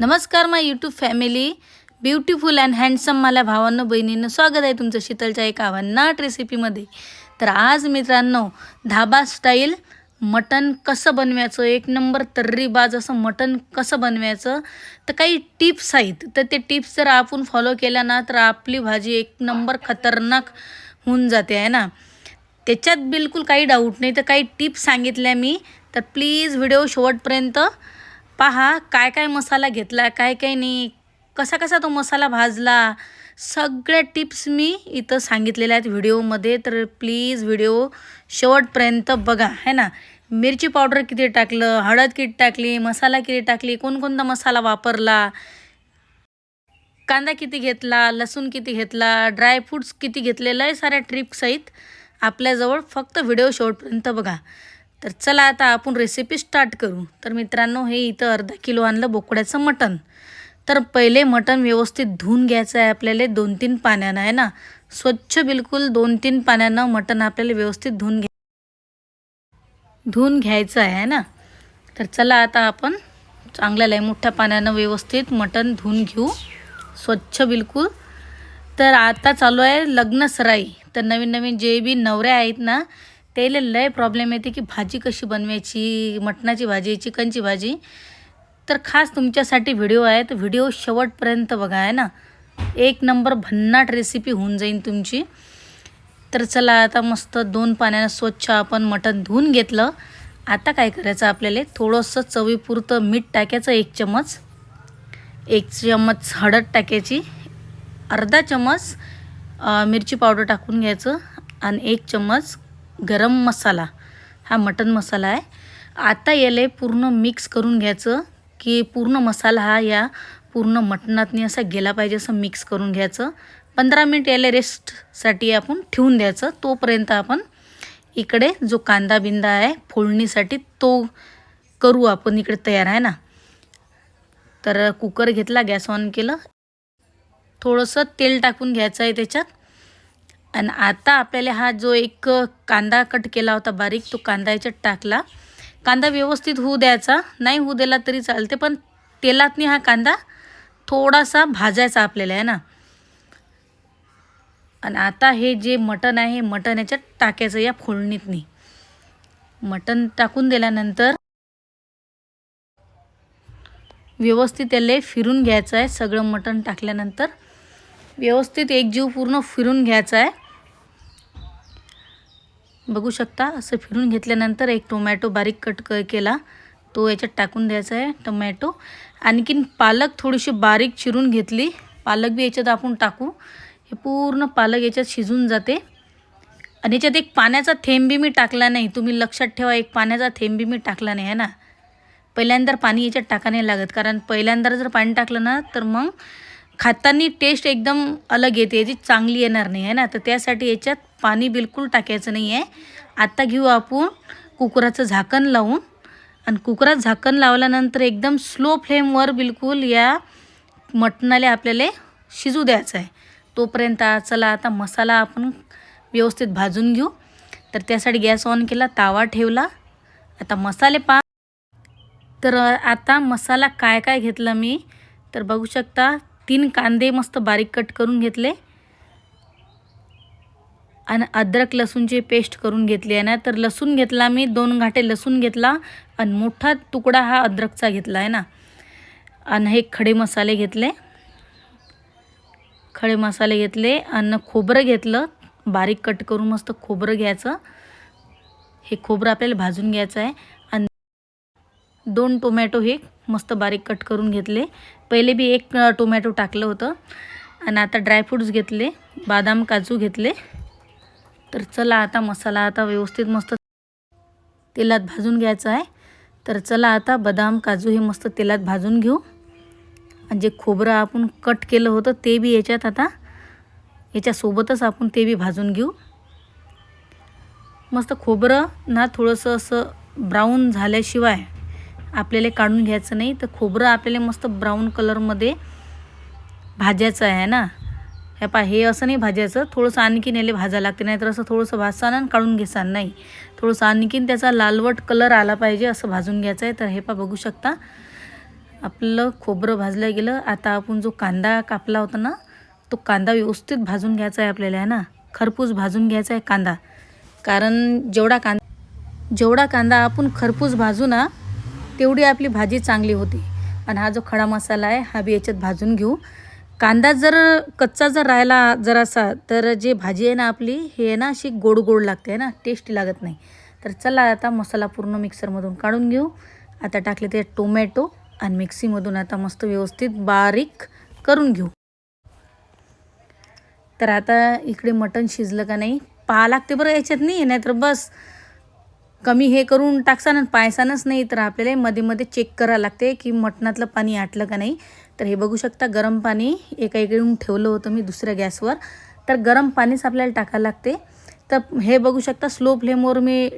नमस्कार my YouTube family beautiful and handsome मला भावांनो बहिणींनो स्वागत आहे तुमचं शीतलच्या एका आव्हानाट रेसिपीमध्ये तर आज मित्रांनो धाबा स्टाईल मटण कसं बनवायचं एक नंबर तर्रीबाज असं मटण कसं बनवायचं तर काही टिप्स आहेत. तर ते टिप्स जर आपण फॉलो केल्या ना तर आपली भाजी एक नंबर खतरनाक होऊन जाते आहे ना? त्याच्यात बिलकुल काही डाऊट नाही तर काही टिप्स सांगितल्या मी. तर प्लीज व्हिडिओ शेवटपर्यंत पहा काय काय मसाला घेतला काय काय नाही. कसा कसा तो मसाला भाजला सगळ्या टिप्स मी इथं सांगितलेल्या आहेत व्हिडिओमध्ये. तर प्लीज व्हिडिओ शेवटपर्यंत बघा है ना? मिरची पावडर किती टाकलं हळद किती टाकली मसाला किती टाकली कोणकोणता मसाला वापरला कांदा किती घेतला लसूण किती घेतला ड्रायफ्रूट्स किती घेतलेलं आहे साऱ्या ट्रिप्स आपल्याजवळ फक्त व्हिडिओ शेवटपर्यंत बघा. तर चला आता आपण रेसिपी स्टार्ट करू. तर मित्रांनो हे इथं अर्धा किलो आणलं बोकड्याचं मटण. तर पहिले मटण व्यवस्थित धुवून घ्यायचं आहे आपल्याला. दोन तीन पाण्यानं आहे ना? स्वच्छ बिलकुल दोन तीन पाण्यानं मटण आपल्याला व्यवस्थित धुवून घ्या धुवून घ्यायचं आहे ना? तर चला आता आपण चांगल्या लय मोठ्या पाण्यानं व्यवस्थित मटण धुवून घेऊ. स्वच्छ बिलकुल. तर आता चालू आहे लग्न सराई तर नवीन नवीन जे बी नवऱ्या आहेत ना त्याला लय प्रॉब्लेम येते की भाजी कशी बनवायची मटणाची भाजी चिकनची भाजी. तर खास तुमच्यासाठी व्हिडिओ आहे तर व्हिडिओ शेवटपर्यंत बघा आहे ना? एक नंबर भन्नाट रेसिपी होऊन जाईल तुमची. तर चला आता मस्त दोन पाण्यानं स्वच्छ आपण मटण धुवून घेतलं. आता काय करायचं आपल्याला? थोडंसं चवीपुरतं मीठ टाकायचं एक चमच. एक चमच हळद टाकायची. अर्धा चमच मिरची पावडर टाकून घ्यायचं. आणि एक चमच गरम मसाला हा मटन मसाला आहे. आता याला पूर्ण मिक्स करून घ्यायचं की पूर्ण मसाला हा या पूर्ण मटणातनी असा गेला पाहिजे असं मिक्स करून घ्यायचं. पंधरा मिनिट याला रेस्टसाठी आपण ठेवून द्यायचं. तोपर्यंत आपण इकडे जो कांदा बिंदा आहे फोडणीसाठी तो करू आपण इकडे तयार आहे ना. तर कुकर घेतला गॅस ऑन केलं. थोडंसं तेल टाकून घ्यायचं आहे त्याच्यात. आणि आता आपल्याला हा जो एक कांदा कट केला होता बारीक तो कांदा याच्यात टाकला. कांदा व्यवस्थित होऊ द्यायचा. नाही होऊ दिला तरी चालते पण तेलातनी हा कांदा थोडासा भाजायचा आपल्याला आहे ना? आणि आता हे जे मटण आहे हे मटण याच्यात टाकायचं या फोडणीतनी. मटण टाकून दिल्यानंतर व्यवस्थित त्याला फिरून घ्यायचं आहे. सगळं मटण टाकल्यानंतर व्यवस्थित एकजीव पूर्ण फिरून घ्यायचा आहे. बघू शकता असं फिरून घेतल्यानंतर एक टोमॅटो बारीक कट क केला. तो याच्यात टाकून द्यायचा आहे टोमॅटो आणखीन पालक थोडीशी बारीक चिरून घेतली. पालक बी याच्यात आपण टाकू. हे पूर्ण पालक याच्यात शिजून जाते. आणि याच्यात एक पाण्याचा थेंबी मी टाकला नाही. तुम्ही लक्षात ठेवा एक पाण्याचा थेंबी मी टाकला नाही आहे ना? पहिल्यांदा पाणी याच्यात टाका नाही लागत. कारण पहिल्यांदा जर पाणी टाकलं ना तर मग खाताना टेस्ट एकदम अलग येते याची चांगली येणार नाही आहे ना? तर त्यासाठी याच्यात पाणी बिलकुल टाकायचं नाही आहे. आत्ता घेऊ आपण कुकराचं झाकण लावून. आणि कुकरात झाकण लावल्यानंतर एकदम स्लो फ्लेमवर बिलकुल या मटणाला आपल्याला शिजू द्यायचं आहे. तोपर्यंत चला आता मसाला आपण व्यवस्थित भाजून घेऊ. तर त्यासाठी गॅस ऑन केला तावा ठेवला. आता मसाले पा तर आता मसाला काय काय घेतला मी? तर बघू शकता तीन कांदे मस्त बारीक कट करून घेतले. आणि अद्रक लसूणची पेस्ट करून घेतली आहे ना. तर लसूण घेतला मी दोन घाटे लसूण घेतला आणि मोठा तुकडा हा अद्रकचा घेतला आहे ना. आणि हे खडे मसाले घेतले. खडे मसाले घेतले आणि खोबरं घेतलं. बारीक कट करून मस्त खोबरं घ्यायचं. हे खोबरं आपल्याला भाजून घ्यायचं आहे. दोन टोमॅटो हे मस्त बारीक कट करून घेतले. पहिले बी एक टोमॅटो टाकलं होतं. आणि आता ड्रायफ्रूट्स घेतले बदाम काजू घेतले. तर चला आता मसाला आता व्यवस्थित मस्त तेलात भाजून घ्यायचा आहे. तर चला आता बदाम काजू हे मस्त तेलात भाजून घेऊ. आणि जे खोबरं आपण कट केलं होतं ते बी याच्यात आता याच्यासोबतच आपण ते बी भाजून घेऊ. मस्त खोबरं ना थोडंसं असं ब्राऊन झाल्याशिवाय आपल्याला काढून घ्यायचं नाही. तर खोबरं आपल्याला मस्त ब्राऊन कलरमध्ये भाजायचं आहे ना. हे पा हे असं नाही भाजायचं. थोडंसं आणखीन याला भाजायला लागते. नाहीतर असं थोडंसं भाजसान आणि काढून घेसान नाही. थोडंसं आणखीन त्याचा लालवट कलर आला पाहिजे असं भाजून घ्यायचं आहे. तर हे पा बघू शकता. आपलं खोबरं भाजलं गेलं. आता आपण जो कांदा कापला होता ना तो कांदा व्यवस्थित भाजून घ्यायचा आहे आपल्याला आहे ना. खरपूस भाजून घ्यायचा आहे कांदा. कारण जेवढा कांदा जेवढा कांदा आपण खरपूस भाजू ना तेवढी आपली भाजी चांगली होते. आणि हा जो खडा मसाला आहे हा बी याच्यात भाजून घेऊ. कांदा जर कच्चा जर राहिला जरासा तर जे भाजी आहे ना आपली हे आहे ना अशी गोड गोड लागते आहे ना? टेस्टी लागत नाही. तर चला आता मसाला पूर्ण मिक्सरमधून काढून घेऊ. आता टाकले ते टोमॅटो आणि मिक्सीमधून आता मस्त व्यवस्थित बारीक करून घेऊ. तर आता इकडे मटण शिजलं का नाही? पाहा लागते बरं याच्यात नाही नाहीतर बस. कमी हे करून टाकसान पायसानच नाही तर आपल्याला मध्ये मध्ये चेक करावं लागते की मटणातलं पाणी आटलं का नाही. तर हे बघू शकता गरम पाणी एका इकडून ठेवलं होतं मी दुसऱ्या गॅसवर. तर गरम पाणीच आपल्याला टाकायला लागते. तर हे बघू शकता स्लो फ्लेमवर मी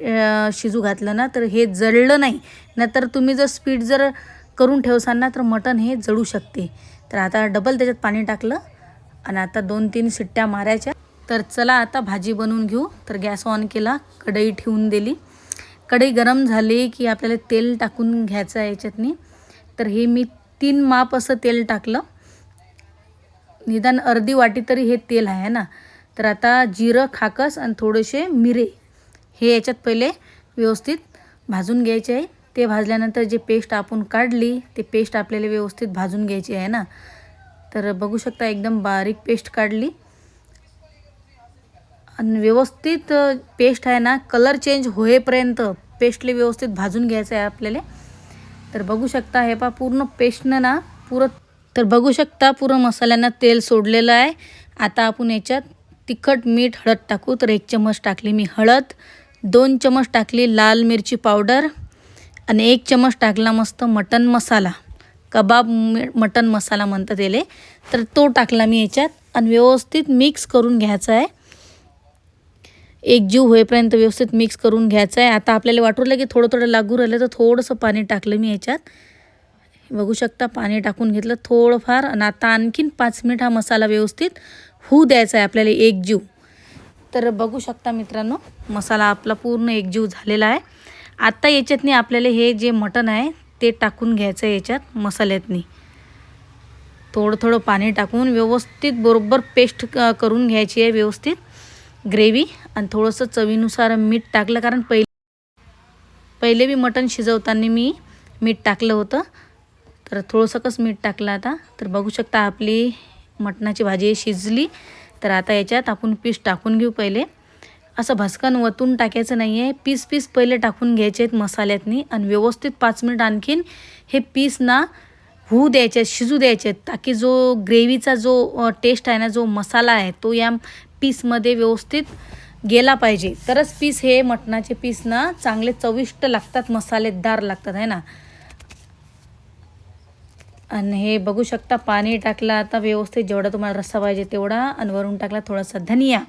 शिजू घातलं ना तर हे जळलं नाही. नाहीतर तुम्ही जर स्पीड जर करून ठेवसाल ना तर मटण हे जळू शकते. तर आता डबल त्याच्यात पाणी टाकलं आणि आता दोन तीन शिट्ट्या मारायच्या. तर चला आता भाजी बनवून घेऊ. तर गॅस ऑन केला कढई ठेवून दिली. कढई गरम झाली की आपल्याला तेल टाकून घ्यायचं आहे याच्यातनी. तर हे मी तीन माप असं तेल टाकलं. निदान अर्धी वाटी तरी हे तेल आहे ना? तर आता जिरं खाकस आणि थोडेसे मिरे हे याच्यात पहिले व्यवस्थित भाजून घ्यायचे आहे. ते भाजल्यानंतर जे पेस्ट आपण काढली ते पेस्ट आपल्याला व्यवस्थित भाजून घ्यायची आहे ना? तर बघू शकता एकदम बारीक पेस्ट काढली. आणि व्यवस्थित पेस्ट आहे ना कलर चेंज होईपर्यंत पेस्टले व्यवस्थित भाजून घ्यायचं आहे आपल्याला. तर बघू शकता हे पा पूर्ण पेस्टनं ना पुरं तर बघू शकता पुरं मसाल्यांना तेल सोडलेलं आहे. आता आपण याच्यात तिखट मीठ हळद टाकू. तर एक चमच टाकली मी हळद दोन चमच टाकली लाल मिरची पावडर आणि एक चमच टाकला मस्त मटन मसाला. कबाब मटन मसाला म्हणतात याले. तर तो टाकला मी याच्यात आणि व्यवस्थित मिक्स करून घ्यायचा आहे. एकजीव होईपर्यंत व्यवस्थित मिक्स करून घ्यायचं आहे आता आपल्याला वाटू लागलं की थोडं थोडं लागू राहिलं तर थोडंसं पाणी टाकलं मी याच्यात. बघू शकता पाणी टाकून घेतलं थोडंफार. आणि आता आणखीन पाच मिनिट हा मसाला व्यवस्थित होऊ द्यायचा आहे आपल्याला एकजीव तर बघू शकता मित्रांनो मसाला आपला पूर्ण एकजीव झालेला आहे. आत्ता याच्यातनी आपल्याला हे जे मटण आहे ते टाकून घ्यायचं आहे याच्यात मसाल्यातनी. थोडं थोडं पाणी टाकून व्यवस्थित बरोबर पेस्ट करून घ्यायची आहे व्यवस्थित. ग्रेव्ही आणि थोडंसं चवीनुसार मीठ टाकलं कारण पहिले पहिले बी मटण शिजवताना मी मीठ टाकलं होतं. तर थोडंसं कसं मीठ टाकलं आता. तर बघू शकता आपली मटणाची भाजी शिजली. तर आता याच्यात आपण पीस टाकून घेऊ पहिले. असं भस्कन वतून टाकायचं नाही आहे पीस पीस पहिले टाकून घ्यायचे आहेत मसाल्यातनी. आणि व्यवस्थित पाच मिनिट आणखीन हे पीस ना होऊ द्यायचे आहेत शिजू द्यायचे आहेत ताकी जो ग्रेव्हीचा जो टेस्ट आहे ना जो मसाला आहे तो या पीसमध्ये व्यवस्थित गेला पाहिजे. तरच पीस हे मटणाचे पीस ना चांगले चविष्ट लागतात मसालेदार लागतात आहे ना? आणि हे बघू शकता पाणी टाकलं आता व्यवस्थित जेवढा तुम्हाला रस्सा पाहिजे तेवढा आणि वरून टाकला थोडासा धनिया.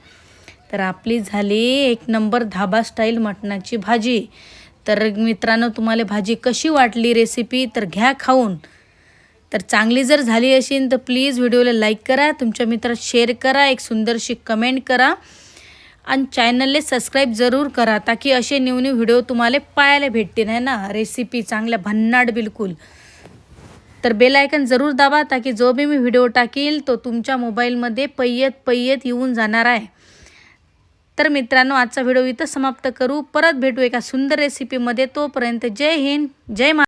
तर आपली झाली एक नंबर धाबा स्टाईल मटणाची भाजी. तर मित्रांनो तुम्हाला भाजी कशी वाटली रेसिपी तर घ्या खाऊन. तर चांगली जर झाली असेल तर प्लीज व्हिडिओला लाईक करा. तुमच्या मित्रात शेअर करा. एक सुंदरशी कमेंट करा. आणि चॅनलले सबस्क्राईब जरूर करा ताकी असे न्यू न्यू व्हिडिओ तुम्हाला पाहायला भेटतील आहे ना? रेसिपी चांगल्या भन्नाट बिलकुल. तर बेल आयकन जरूर दाबा ताकी जो बी मी व्हिडिओ टाकील तो तुमच्या मोबाईलमध्ये पैयत पैयत येऊन जाणार आहे. तर मित्रांनो आजचा व्हिडिओ इथं समाप्त करू. परत भेटू एका सुंदर रेसिपीमध्ये तोपर्यंत जय हिंद जय मा